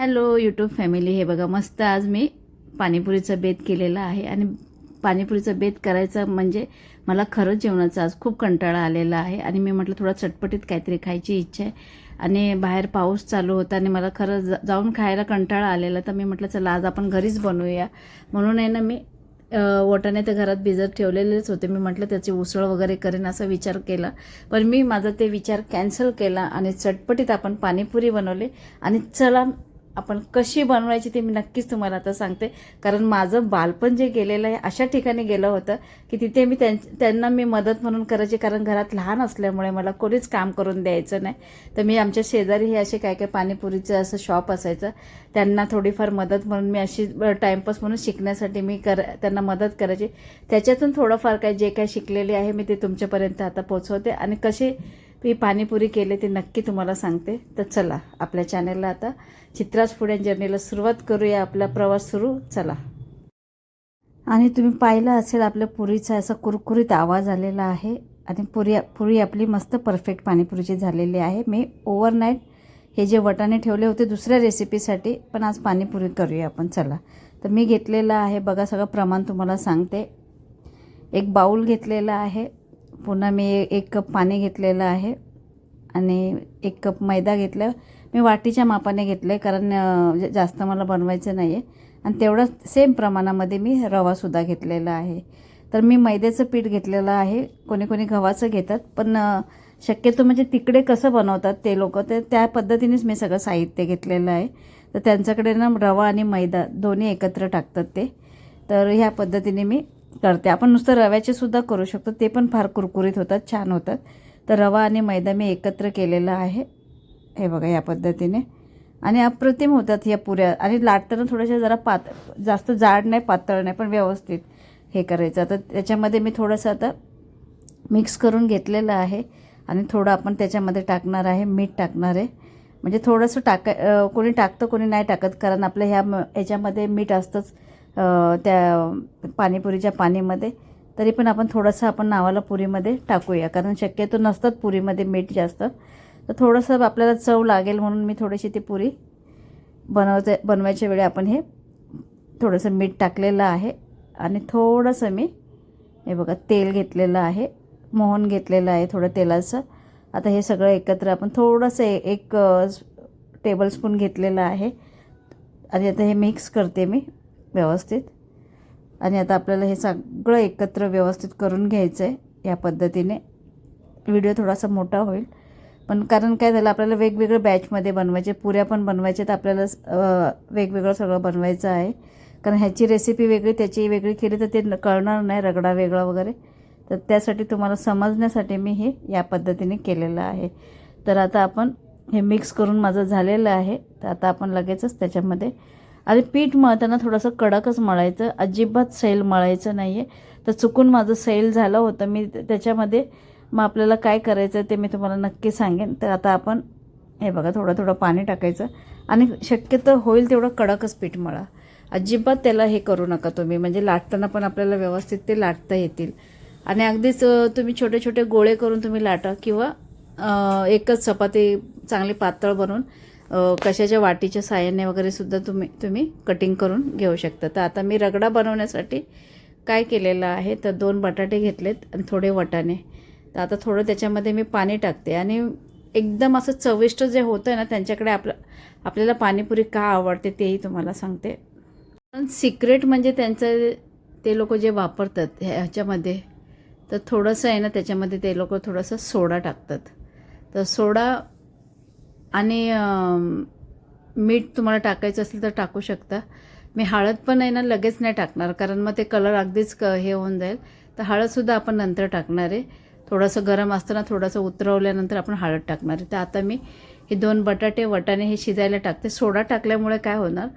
Hello YouTube family हे बघा मस्त आज मी पाणीपुरीचं बेत केलेलं आहे आणि पाणीपुरीचं बेत करायचं म्हणजे मला खरंच जेवणाचा आज खूप कंटाळा आलेला आहे आणि मी म्हटलं थोडा चटपटीत काहीतरी खायची इच्छा आहे. आणि बाहेर पाऊस चालू होता आणि मला खरंच जाऊन खायला कंटाळा आलेला तर मी म्हटलं चला आज आपण घरीच बनवूया. म्हणून आहे ना मी अ, तर घरात भिजत ठेवलेलेच होते. मी म्हटलं त्याची उसळ वगैरे करेन असा विचार केला. पण मी माझा ते विचार कॅन्सल केला आणि चटपटीत आपण पाणीपुरी बनवली. आणि चला आपण कशी बनवायची ते मी नक्कीच तुम्हाला आता सांगते. कारण माझं बालपण जे गेलेलं आहे अशा ठिकाणी गेलं होतं की तिथे मी त्यां त्यांना मी मदत म्हणून करायची. कारण घरात लहान असल्यामुळे मला कोणीच काम करून द्यायचं नाही. तर मी आमच्या शेजारी हे असे काय काय पाणीपुरीचं असं शॉप असायचं. त्यांना थोडीफार मदत म्हणून मी अशी टाईमपास म्हणून शिकण्यासाठी मी कर त्यांना मदत करायची. त्याच्यातून थोडंफार काय जे काय शिकलेले आहे मी ते तुमच्यापर्यंत आता पोचवते आणि कसे मी पाणीपुरी केले ते नक्की तुम्हाला सांगते. तर चला आपल्या चॅनलला आता चित्राज फूड अँड जर्नीला सुरुवात करूया. आपला प्रवास सुरू. चला. आणि तुम्ही पाहिलं असेल आपल्या पुरीचा असा कुरकुरीत आवाज आलेला आहे. आणि पुरी पुरी आपली मस्त परफेक्ट पाणीपुरीची झालेली आहे. मी ओव्हरनाईट हे जे वटाणे ठेवले होते दुसऱ्या रेसिपीसाठी पण आज पाणीपुरी करूया आपण. चला. तर मी घेतलेलं आहे. बघा सगळं प्रमाण तुम्हाला सांगते. एक बाऊल घेतलेला आहे. पुन्हा मी एक कप पाणी घेतलेलं आहे आणि एक कप मैदा घेतला. मी वाटीच्या मापाने घेतलं आहे कारण जास्त मला बनवायचं नाही आहे आणि तेवढंच सेम प्रमाणामध्ये मी रवासुद्धा घेतलेला आहे. तर मी मैद्याचं पीठ घेतलेलं आहे. कोणी कोणी गव्हाचं घेतात पण शक्यतो म्हणजे तिकडे कसं बनवतात ते लोक ते त्या पद्धतीनेच मी सगळं साहित्य घेतलेलं आहे. तर त्यांच्याकडे ना रवा आणि मैदा दोन्ही एकत्र टाकतात ते. तर ह्या पद्धतीने मी करते. आपण नुसतं रव्याचे सुद्धा करू शकतो. ते पण फार कुरकुरीत होतात छान होतात. तर रवा आणि मैदा मी एकत्र केलेला आहे. हे बघा या पद्धतीने. आणि अप्रतिम होतात या पुऱ्या. आणि लाटताना थोड्याशा जरा पात जास्त जाड नाही पातळ नाही पण व्यवस्थित हे करायचं. आता त्याच्यामध्ये मी थोडंसं आता मिक्स करून घेतलेलं आहे. आणि थोडं आपण त्याच्यामध्ये टाकणार आहे मीठ टाकणार आहे. म्हणजे थोडंसं टाका कोणी टाकतं कोणी नाही टाकत. कारण आपल्या ह्या म- ह्याच्यामध्ये मीठ असतंच. त्या पाणीपुरीच्या पाणीमध्ये तरी पण आपण थोडंसं आपण नावाला पुरीमध्ये टाकूया. कारण शक्यतो नसतात पुरीमध्ये मीठ जास्त. तर थोडंसं आपल्याला चव लागेल म्हणून मी थोडीशी ती पुरी बनवते बनवायच्या वेळी आपण हे थोडंसं मीठ टाकलेलं आहे. आणि थोडंसं मी हे बघा तेल घेतलेलं आहे. मोहन घेतलेलं आहे थोडं तेलाचं. आता हे सगळं एकत्र आपण थोडंसं एक टेबलस्पून घेतलेलं आहे. आणि आता हे मिक्स करते मी. व्यवस्थित. आणि आता आपल्याला हे सगळं एकत्र व्यवस्थित करून घ्यायचं आहे या पद्धतीने. व्हिडिओ थोडासा मोठा होईल. पण कारण काय झालं आपल्याला वेगवेगळं बॅचमध्ये बनवायचे पुऱ्या पण बनवायच्या तर आपल्याला वेगवेगळं सगळं बनवायचं आहे. कारण ह्याची रेसिपी वेगळी त्याची वेगळी केली तर ते कळणार नाही रगडा वेगळा वगैरे. तर त्यासाठी तुम्हाला समजण्यासाठी मी हे या पद्धतीने केलेलं आहे. तर आता आपण हे मिक्स करून माझं झालेलं आहे. तर आता आपण लगेचच त्याच्यामध्ये आणि पीठ मळताना थोडंसं कडकच मळायचं. अजिबात सैल मळायचं नाही आहे तर चुकून माझं सैल झालं होतं. मी त्याच्यामध्ये मग आपल्याला काय करायचं आहे ते मी तुम्हाला नक्की सांगेन. तर आता आपण हे बघा थोडं थोडं पाणी टाकायचं. आणि शक्यतो होईल तेवढं कडकच पीठ मळा. अजिबात त्याला हे करू नका तुम्ही. म्हणजे लाटताना पण आपल्याला व्यवस्थित ते लाटता येतील. आणि अगदीच तुम्ही छोटे छोटे गोळे करून तुम्ही लाटा किंवा एकच चपाती चांगली पातळ बनवून कशाच्या वाटीच्या साह्याने वगैरे सुद्धा तुम्ही तुम्ही कटिंग करून घेऊ शकता. तर आता मी रगडा बनवण्यासाठी काय केलेलं आहे तर दोन बटाटे घेतलेत आणि थोडे वटाणे. तर आता थोडं त्याच्यामध्ये मी पाणी टाकते आणि एकदम असं चविष्ट जे होतं ना त्यांच्याकडे आपलं आपल्याला पाणीपुरी का आवडते तेही तुम्हाला सांगते. पण सिक्रेट म्हणजे त्यांचं ते लोक जे वापरतात ह्याच्यामध्ये तर थोडंसं आहे ना त्याच्यामध्ये ते लोक थोडंसं सोडा टाकतात. तर सोडा आणि मीठ तुम्हाला टाकायचं असेल तर टाकू शकता. मी हळद पण आहे ना लगेच नाही टाकणार कारण मग ते कलर अगदीच क हे होऊन जाईल. तर हळदसुद्धा आपण नंतर टाकणार आहे. थोडंसं गरम असताना थोडंसं उतरवल्यानंतर आपण हळद टाकणार आहे. तर आता मी हे दोन बटाटे वटाणे हे शिजायला टाकते. सोडा टाकल्यामुळे काय होणार?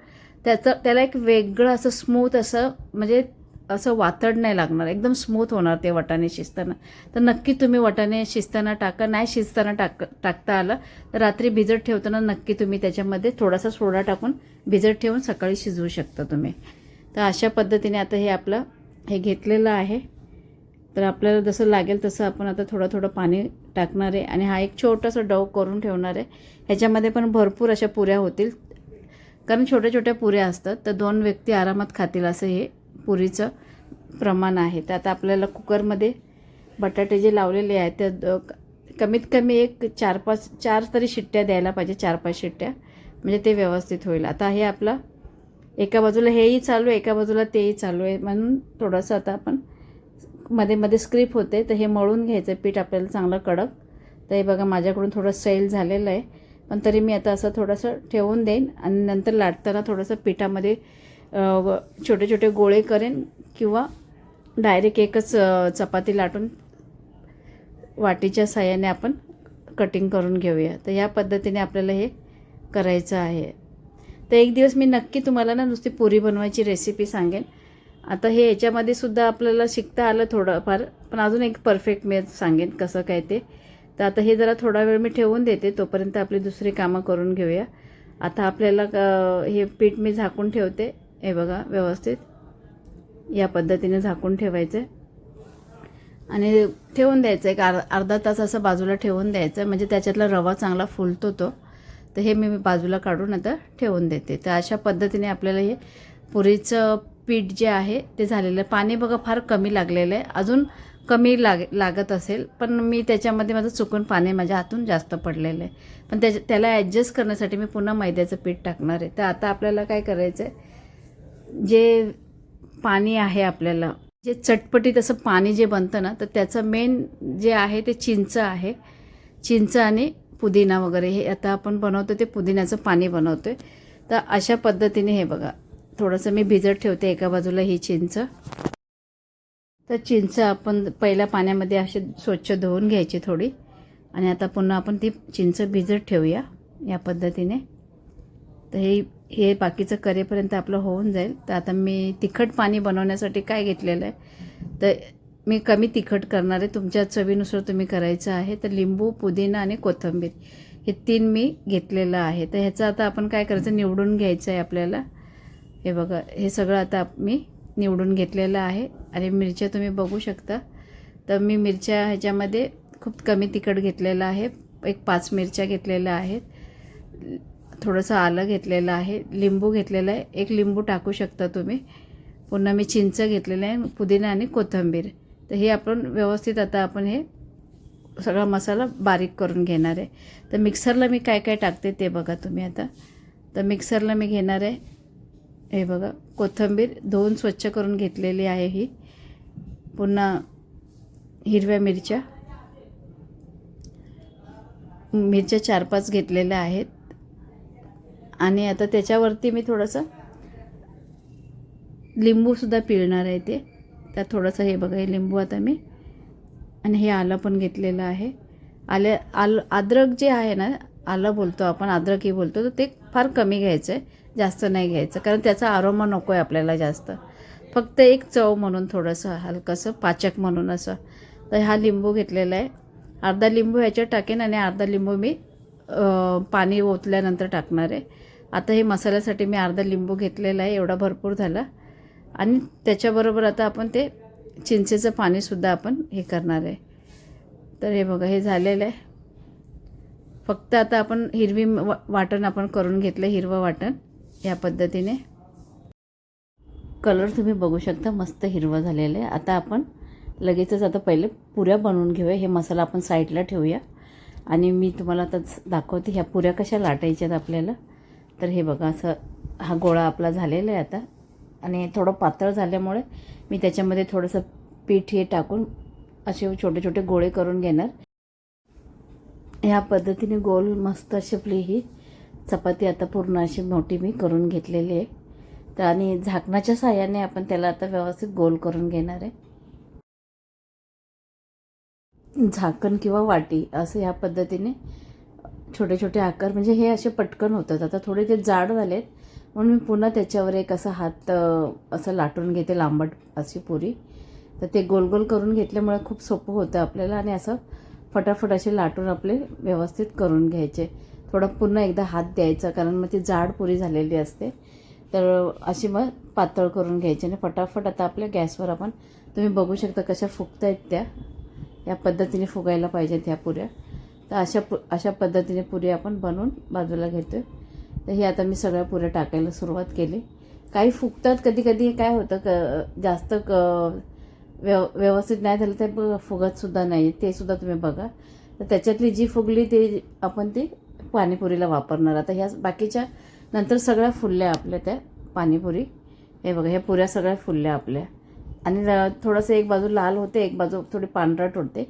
त्याचं त्याला एक वेगळं असं स्मूथ असं म्हणजे असं वातड नाही लागणार. एकदम स्मूथ होणार ते वटाणे शिजताना. तर नक्की तुम्ही वटाणे शिजताना टाका. नाही शिजताना टाक टाकता आलं तर रात्री भिजत ठेवताना नक्की तुम्ही त्याच्यामध्ये थोडासा सोडा टाकून भिजत ठेवून सकाळी शिजवू शकता तुम्ही. तर अशा पद्धतीने आता हे आपलं हे घेतलेलं आहे. तर आपल्याला जसं लागेल तसं आपण आता थोडं थोडं पाणी टाकणार आहे. आणि हा एक छोटासा डव करून ठेवणार आहे. ह्याच्यामध्ये पण भरपूर अशा पुऱ्या होतील. कारण छोट्या छोट्या पुऱ्या असतात. तर दोन व्यक्ती आरामात खातील असं हे पुरीचं प्रमाण आहे. तर आता आपल्याला कुकरमध्ये बटाटे जे लावलेले आहेत त्या द- कमीत कमी एक चार पाच चार तरी शिट्ट्या द्यायला पाहिजे चार पाच शिट्ट्या. म्हणजे ते व्यवस्थित होईल. आता हे आपलं एका बाजूला हेही चालू आहे एका बाजूला तेही चालू आहे. म्हणून थोडंसं आता आपण मध्ये मध्ये स्क्रिप होते तर हे मळून घ्यायचं पीठ आपल्याला चांगलं कडक. तर हे बघा माझ्याकडून थोडं सैल झालेलं आहे. पण तरी मी आता असं थोडंसं ठेवून देईन. आणि नंतर लाटताना थोडंसं पिठामध्ये छोटे छोटे गोळे करेन किंवा डायरेक्ट एकच चपाती लाटून वाटीच्या साह्याने आपण कटिंग करून घेऊया. तर या पद्धतीने आपल्याला हे करायचं आहे. तर एक दिवस मी नक्की तुम्हाला ना नुसती पुरी बनवायची रेसिपी सांगेन. आता हे याच्यामध्ये सुद्धा आपल्याला शिकता आलं थोडंफार पण अजून एक परफेक्ट मी सांगेन कसं काय ते. तर आता हे जरा थोडा वेळ मी ठेवून देते तोपर्यंत आपली दुसरी कामं करून घेऊया. आता आपल्याला हे पीठ मी झाकून ठेवते. हे बघा व्यवस्थित. या पद्धतीने झाकून ठेवायचं आणि ठेवून द्यायचं एक अर् अर्धा तास असं बाजूला ठेवून द्यायचं म्हणजे त्याच्यातला रवा चांगला फुलतो तो. तर हे मी बाजूला काढून आता ठेवून देते. तर अशा पद्धतीने आपल्याला हे पुरीचं पीठ जे आहे ते झालेलं आहे. पाणी बघा फार कमी लागलेलं आहे. अजून कमी लाग लागत असेल. पण मी त्याच्यामध्ये माझं चुकून पाणी माझ्या हातून जास्त पडलेलं आहे. पण त्याच्या त्याला ॲडजस्ट करण्यासाठी मी पुन्हा मैद्याचं पीठ टाकणार आहे. तर आता आपल्याला काय करायचं आहे जे पाणी आहे आपल्याला जे चटपटीत असं पाणी जे बनतं ना तर त्याचं मेन जे आहे ते चिंच आहे. चिंच आणि पुदिना वगैरे हे आता आपण बनवतो ते पुदिन्याचं पाणी बनवतो आहे तर अशा पद्धतीने हे बघा थोडंसं मी भिजत ठेवते एका बाजूला ही चिंच. तर चिंच आपण पहिल्या पाण्यामध्ये असे स्वच्छ धुवून घ्यायची थोडी. आणि आता पुन्हा आपण ती चिंच भिजत ठेवूया या पद्धतीने. तर हे हे बाकीचं करेपर्यंत आपलं होऊन जाईल. तर आता मी तिखट पाणी बनवण्यासाठी काय घेतलेलं आहे? तर मी कमी तिखट करणार आहे. तुमच्या चवीनुसार तुम्ही करायचं आहे. तर लिंबू पुदिना आणि कोथिंबीर हे तीन मी घेतलेलं आहे. तर ह्याचं आता आपण काय करायचं? निवडून घ्यायचं आहे आपल्याला. हे बघा हे सगळं आता मी निवडून घेतलेलं आहे. आणि मिरच्या तुम्ही बघू शकता. तर मी मिरच्या ह्याच्यामध्ये खूप कमी तिखट घेतलेलं आहे. एक पाच मिरच्या घेतलेल्या आहेत. थोडंसं आलं घेतलेलं आहे लिंबू घेतलेलं आहे. एक लिंबू टाकू शकता तुम्ही. पुन्हा मी चिंच घेतलेलं आहे पुदिना आणि कोथिंबीर. तर हे आपण व्यवस्थित आता आपण हे सगळा मसाला बारीक करून घेणार आहे. तर मिक्सरला मी काय काय टाकते ते बघा तुम्ही आता. तर मिक्सरला मी घेणार आहे हे बघा कोथिंबीर धुवून स्वच्छ करून घेतलेली आहे ही. पुन्हा हिरव्या मिरच्या. मिरच्या चार पाच घेतलेल्या आहेत. आणि आता त्याच्यावरती मी थोडंसं लिंबूसुद्धा पिळणार आहे ते. त्यात थोडंसं हे बघा हे लिंबू आता मी आणि हे आलं पण घेतलेलं आहे. आले आल अद्रक जे आहे ना आलं बोलतो आपण अद्रकही बोलतो तर ते फार कमी घ्यायचं आहे जास्त नाही घ्यायचं कारण त्याचा आरोमा नको आहे आपल्याला जास्त. फक्त एक चव म्हणून थोडंसं हलकंसं पाचक म्हणून असं. तर हा लिंबू घेतलेला आहे. अर्धा लिंबू ह्याच्यात टाकेन आणि अर्धा लिंबू मी पाणी ओतल्यानंतर टाकणार आहे. आता हे मसाल्यासाठी मी अर्धा लिंबू घेतलेला आहे एवढा भरपूर झाला. आणि त्याच्याबरोबर आता आपण ते चिंचेचं पाणीसुद्धा आपण हे करणार आहे. तर हे बघा हे झालेलं आहे. फक्त आता आपण हिरवी वा- वाटण आपण करून घेतलं हिरवं वाटण या पद्धतीने. कलर तुम्ही बघू शकता मस्त हिरवं झालेलं आहे. आता आपण लगेचच आता पहिले पुऱ्या बनवून घेऊया. हे मसाला आपण साईडला ठेवूया. आणि मी तुम्हाला आता दाखवते ह्या पुऱ्या कशा लाटायच्यात आपल्याला. तर हे बघा असं हा गोळा आपला झालेला आहे आता. आणि थोडं पातळ झाल्यामुळे मी त्याच्यामध्ये थोडंसं पीठ हे टाकून असे छोटे छोटे गोळे करून घेणार. ह्या पद्धतीने गोल मस्त अशी आपली ही चपाती आता पूर्ण अशी मोठी मी करून घेतलेली आहे. तर आणि झाकणाच्या साह्याने आपण त्याला आता व्यवस्थित गोल करून घेणार आहे. झाकण किंवा वाटी असं ह्या पद्धतीने छोटे छोटे आकार म्हणजे हे असे पटकन होतात. आता थोडे ते जाड झालेत म्हणून मी पुन्हा त्याच्यावर एक असा हात असं लाटून घेते लांबट अशी पुरी. तर ते गोल गोल करून घेतल्यामुळे खूप सोपं होतं आपल्याला आणि असं फटाफट असे लाटून आपले व्यवस्थित करून घ्यायचे. थोडं पुन्हा एकदा हात द्यायचा कारण मग ती जाड पुरी झालेली असते. तर अशी मग पातळ करून घ्यायची आणि फटाफट आता आपल्या गॅसवर आपण तुम्ही बघू शकता कशा फुगत आहेत त्या. या पद्धतीने फुगायला पाहिजेत ह्या पुऱ्या. तर अशा पु अशा पद्धतीने पुरी आपण बनवून बाजूला घेतो तर हे आता मी सगळ्या पुऱ्या टाकायला सुरुवात केली. काही फुगतात कधी कधी काय होतं क जास्त क व्यव व्यवस्थित नाही झालं ते फुगतसुद्धा नाही. ते सुद्धा तुम्ही बघा. तर त्याच्यातली जी फुगली ते आपण ती पाणीपुरीला वापरणार. आता ह्या बाकीच्या नंतर सगळ्या फुलल्या आपल्या त्या पाणीपुरी. हे बघा ह्या पुऱ्या सगळ्या फुलल्या आपल्या. आणि थोडंसं एक बाजू लाल होते एक बाजू थोडी पांढरट होते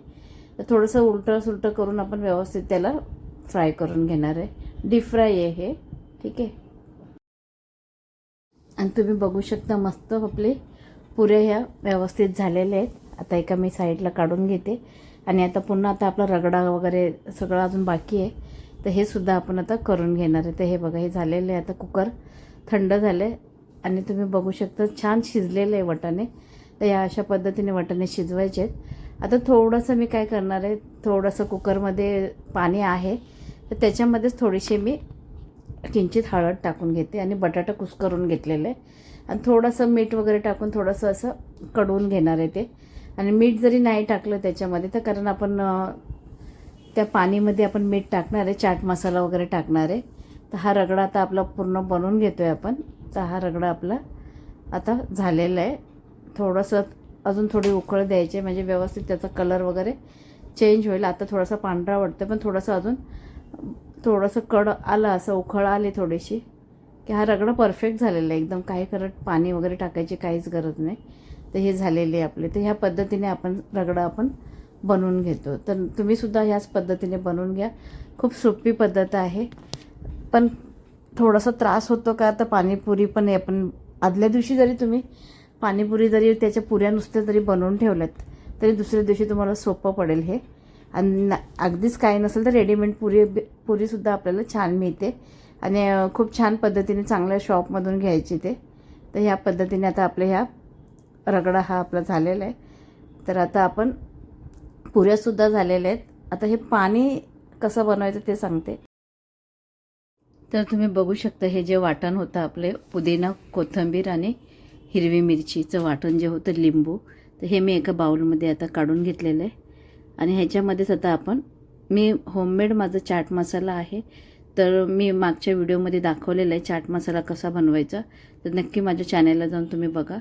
तर थोडंसं उलटं सुलटं करून आपण व्यवस्थित त्याला फ्राय करून घेणार आहे. डीप फ्राय आहे हे ठीक आहे? आणि तुम्ही बघू शकता मस्त आपले पुऱ्या ह्या व्यवस्थित झालेल्या आहेत. आता एका मी साईडला काढून घेते. आणि आता पुन्हा आता आपला रगडा वगैरे सगळं अजून बाकी आहे. तर हे सुद्धा आपण आता करून घेणार आहे. तर हे बघा हे झालेलं आहे. आता कुकर थंड झालं आहे आणि तुम्ही बघू शकता छान शिजलेलं आहे वटाणे. तर या अशा पद्धतीने वटाणे शिजवायचे आहेत. आता थोडंसं मी काय करणार आहे थोडंसं कुकरमध्ये पाणी आहे तर त्याच्यामध्येच थोडीशी मी किंचित हळद टाकून घेते आणि बटाटा कुस्करून घेतलेलं. आहे आणि थोडंसं मीठ वगैरे टाकून थोडंसं असं कडवून घेणार आहे ते. आणि मीठ जरी नाही टाकलं त्याच्यामध्ये तर कारण आपण त्या पाणीमध्ये आपण मीठ टाकणार आहे चाट मसाला वगैरे टाकणार आहे तर हा रगडा आता आपला पूर्ण बनवून घेतो आहे आपण तर हा रगडा आपला आता झालेला आहे. थोडंसं अजून थोडी उकळ द्यायची म्हणजे व्यवस्थित त्याचा कलर वगैरे चेंज होईल. आता थोडासा पांढरा वाटतं पण थोडंसं अजून थोडंसं कड आलं असं उखळ आली थोडीशी की हा रगडा परफेक्ट झालेला आहे. एकदम काही करत पाणी वगैरे टाकायची काहीच गरज नाही. तर हे झालेले आहे आपले. तर ह्या पद्धतीने आपण रगडा आपण बनवून घेतो. तर तुम्हीसुद्धा ह्याच पद्धतीने बनवून घ्या. खूप सोपी पद्धत आहे. पण थोडासा त्रास होतो का? तर पाणीपुरी पण आहे. आपण आदल्या दिवशी जरी तुम्ही पाणीपुरी जरी त्याच्या पुऱ्या नुसत्या जरी बनवून ठेवल्यात तरी दुसऱ्या दिवशी तुम्हाला सोपं पडेल हे. आणि अगदीच काही नसेल तर रेडीमेड पुरी पुरीसुद्धा आपल्याला छान मिळते. आणि खूप छान पद्धतीने चांगल्या शॉपमधून घ्यायची ते. तर ह्या पद्धतीने आता आपल्या ह्या रगडा हा आपला झालेला आहे. तर आता आपण पुऱ्यासुद्धा झालेल्या आहेत. आता हे पाणी कसं बनवायचं ते सांगते. तर तुम्ही बघू शकता हे जे वाटण होतं आपले पुदिना कोथिंबीर आणि हिरवी मिरचीचं वाटण जे होतं लिंबू तर हे मी एका बाउलमध्ये आता काढून घेतलेलं आहे. आणि ह्याच्यामध्येच आता आपण मी होममेड माझा चाट मसाला आहे तर मी मागच्या व्हिडिओमध्ये दाखवलेला आहे चाट मसाला कसा बनवायचा. तर नक्की माझ्या चॅनलला जाऊन तुम्ही बघा.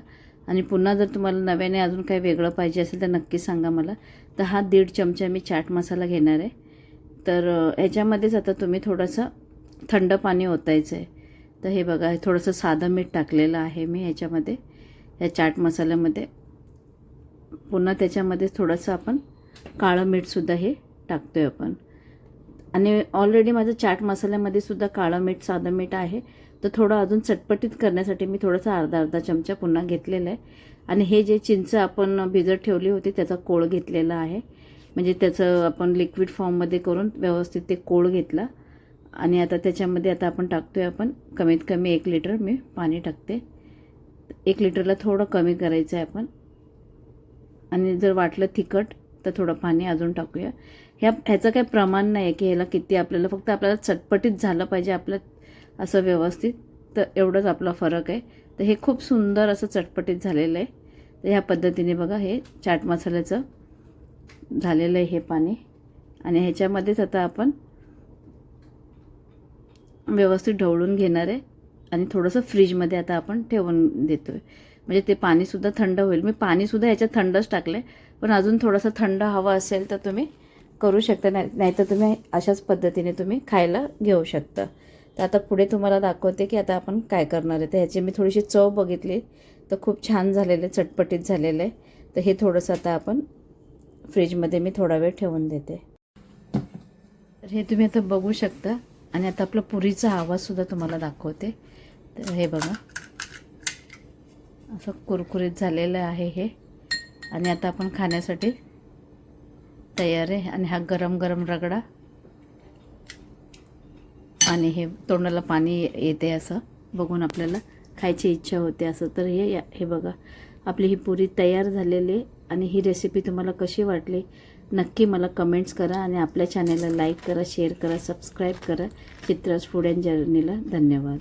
आणि पुन्हा जर तुम्हाला नव्याने अजून काही वेगळं पाहिजे असेल तर नक्की सांगा मला. तर हा दीड चमचा मी चाट मसाला घेणार आहे. तर ह्याच्यामध्येच आता तुम्ही थोडंसं थंड पाणी ओतायचं आहे. तर हे बघा हे थोडंसं साधं मीठ टाकलेलं आहे मी ह्याच्यामध्ये या चाट मसाल्यामध्ये. पुन्हा त्याच्यामध्ये थोडंसं आपण काळं मीठसुद्धा हे टाकतो आहे आपण. आणि ऑलरेडी माझं चाट मसाल्यामध्ये सुद्धा काळं मीठ साधं मीठ आहे. तर थोडं अजून चटपटीत करण्यासाठी मी थोडंसं अर्धा अर्धा चमचा पुन्हा घेतलेला आहे. आणि हे जे चिंच आपण भिजत ठेवली होती त्याचा कोळ घेतलेला आहे. म्हणजे त्याचं आपण लिक्विड फॉर्ममध्ये करून व्यवस्थित ते कोळ घेतला. आणि आता त्याच्यामध्ये आता आपण टाकतो आहे आपण कमीत कमी एक लिटर मी पाणी टाकते. एक लिटरला थोडं कमी करायचं आहे आपण. आणि जर वाटलं तिखट तर थोडं पाणी अजून टाकूया. ह्या ह्याचं काही प्रमाण नाही आहे की ह्याला किती आपल्याला फक्त आपल्याला चटपटीत झालं पाहिजे आपलं असं व्यवस्थित. तर एवढंच आपला फरक आहे. तर हे खूप सुंदर असं चटपटीत झालेलं आहे. तर ह्या पद्धतीने बघा हे चाट मसाल्याचं झालेलं आहे हे पाणी. आणि ह्याच्यामध्येच आता आपण व्यवस्थित ढवळून घेणार आहे आणि थोडंसं फ्रीजमध्ये आता आपण ठेवून देतो आहे म्हणजे ते पाणीसुद्धा थंड होईल. मी पाणीसुद्धा ह्याच्यात थंडच टाकलं आहे पण अजून थोडंसं थंड हवं असेल तर तुम्ही करू शकता. नाही नाहीतर तुम्ही अशाच पद्धतीने तुम्ही खायला घेऊ शकता. तर आता पुढे तुम्हाला दाखवते की आता आपण काय करणार आहे. तर ह्याची मी थोडीशी चव बघितली. तर खूप छान झालेलं आहे चटपटीत झालेलं. आहे तर हे थोडंसं आता आपण फ्रीजमध्ये मी थोडा वेळ ठेवून देते. तर हे तुम्ही आता बघू शकता. आणि आता आपला पुरीचा आवाजसुद्धा तुम्हाला दाखवते. तर हे बघा. असं कुरकुरीत झालेलं आहे हे. आणि आता आपण खाण्यासाठी तयार आहे. आणि हा गरम गरम रगडा. आणि हे तोंडाला पाणी येते असं. बघून आपल्याला खायची इच्छा होते असं. तर हे या- हे बघा. आपली ही पुरी तयार झालेली आहे. आणि ही रेसिपी तुम्हाला कशी वाटली? नक्की मला कमेंट्स करा आणि आपल्या चॅनलला लाईक करा शेअर करा सबस्क्राईब करा. चित्रास फूड अँड जर्नीला धन्यवाद.